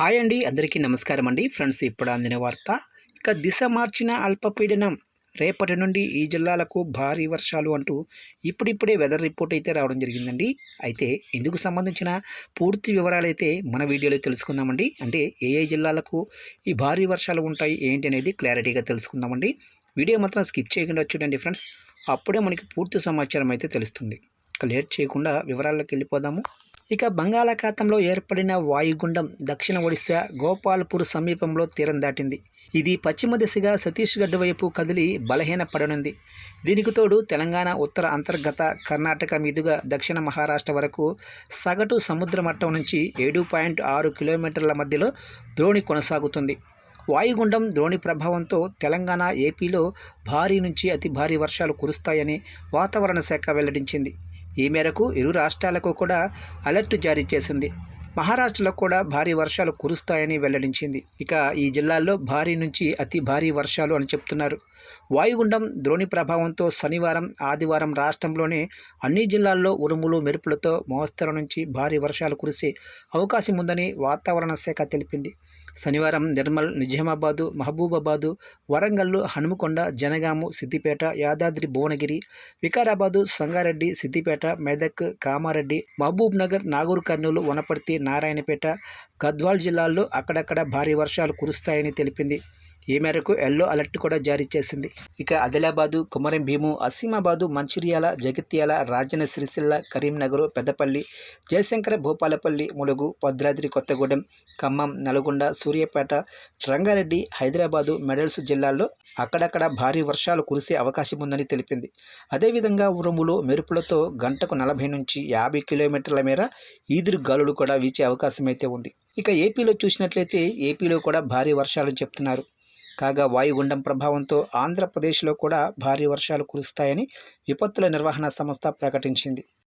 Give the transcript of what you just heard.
Hi అండి అందరికీ నమస్కారం అండి. ఫ్రెండ్స్ ఇప్పుడు అందిన వార్త ఇక దిశ మార్చిన అల్పపీడనం. రేపటి నుండి ఈ జిల్లాలకు భారీ వర్షాలు అంటూ ఇప్పుడిప్పుడే వెదర్ రిపోర్ట్ అయితే రావడం జరిగిందండి. అయితే ఇందుకు సంబంధించిన పూర్తి వివరాలు అయితే మన వీడియోలో తెలుసుకుందామండి. అంటే ఏ ఏ జిల్లాలకు ఈ భారీ వర్షాలు ఉంటాయి ఏంటి అనేది క్లారిటీగా తెలుసుకుందామండి. వీడియో మాత్రం స్కిప్ చేయకుండా చూడండి ఫ్రెండ్స్. అప్పుడే మనకి పూర్తి సమాచారం అయితే తెలుస్తుంది. ఇక లేట్ చేయకుండా వివరాల్లోకి వెళ్ళిపోదాము. ఇక బంగాళాఖాతంలో ఏర్పడిన వాయుగుండం దక్షిణ ఒడిశా గోపాల్పూర్ సమీపంలో తీరం దాటింది. ఇది పశ్చిమ దిశగా సతీష్గఢ్ వైపు కదిలి బలహీనపడనుంది. దీనికి తోడు తెలంగాణ ఉత్తర అంతర్గత కర్ణాటక మీదుగా దక్షిణ మహారాష్ట్ర వరకు సగటు సముద్ర మట్టం నుంచి ఏడు పాయింట్ ఆరు కిలోమీటర్ల మధ్యలో ద్రోణి కొనసాగుతుంది. వాయుగుండం ద్రోణి ప్రభావంతో తెలంగాణ ఏపీలో భారీ నుంచి అతి భారీ వర్షాలు కురుస్తాయని వాతావరణ శాఖ వెల్లడించింది. ఈ మేరకు ఇరు రాష్ట్రాలకు కూడా అలర్ట్ జారీ చేసింది. మహారాష్ట్రలో కూడా భారీ వర్షాలు కురుస్తాయని వెల్లడించింది. ఇక ఈ జిల్లాల్లో భారీ నుంచి అతి భారీ వర్షాలు అని చెప్తున్నారు. వాయుగుండం ద్రోణి ప్రభావంతో శనివారం ఆదివారం రాష్ట్రంలోని అన్ని జిల్లాల్లో ఉరుములు మెరుపులతో మోస్తరు నుంచి భారీ వర్షాలు కురిసే అవకాశం ఉందని వాతావరణ శాఖ తెలిపింది. శనివారం నిర్మల్ నిజామాబాదు మహబూబాబాదు వరంగల్లు హనుమకొండ జనగాము సిద్దిపేట యాదాద్రి భువనగిరి వికారాబాదు సంగారెడ్డి సిద్దిపేట మెదక్ కామారెడ్డి మహబూబ్ నగర్ నాగూర్ కర్నూలు వనపర్తి నారాయణపేట గద్వాల్ జిల్లాల్లో అక్కడక్కడ భారీ వర్షాలు కురుస్తాయని తెలిపింది. ఈ మేరకు ఎల్లో అలర్ట్ కూడా జారీ చేసింది. ఇక ఆదిలాబాదు కుమరం భీము అసీమాబాదు మంచిర్యాల జగిత్యాల రాజన్న సిరిసిల్ల కరీంనగర్ పెద్దపల్లి జయశంకర భూపాలపల్లి ములుగు భద్రాద్రి కొత్తగూడెం ఖమ్మం నల్గొండ సూర్యాపేట రంగారెడ్డి హైదరాబాదు మెడల్స్ జిల్లాల్లో అక్కడక్కడ భారీ వర్షాలు కురిసే అవకాశం ఉందని తెలిపింది. అదేవిధంగా ఉరుములు మెరుపులతో గంటకు నలభై నుంచి యాభై కిలోమీటర్ల మేర ఈదురు గాలులు కూడా వీచే అవకాశం అయితే ఉంది. ఇక ఏపీలో చూసినట్లయితే ఏపీలో కూడా భారీ వర్షాలు చెప్తున్నారు. కాగా వాయుగుండం ప్రభావంతో ఆంధ్రప్రదేశ్లో కూడా భారీ వర్షాలు కురుస్తాయని విపత్తుల నిర్వహణ సంస్థ ప్రకటించింది.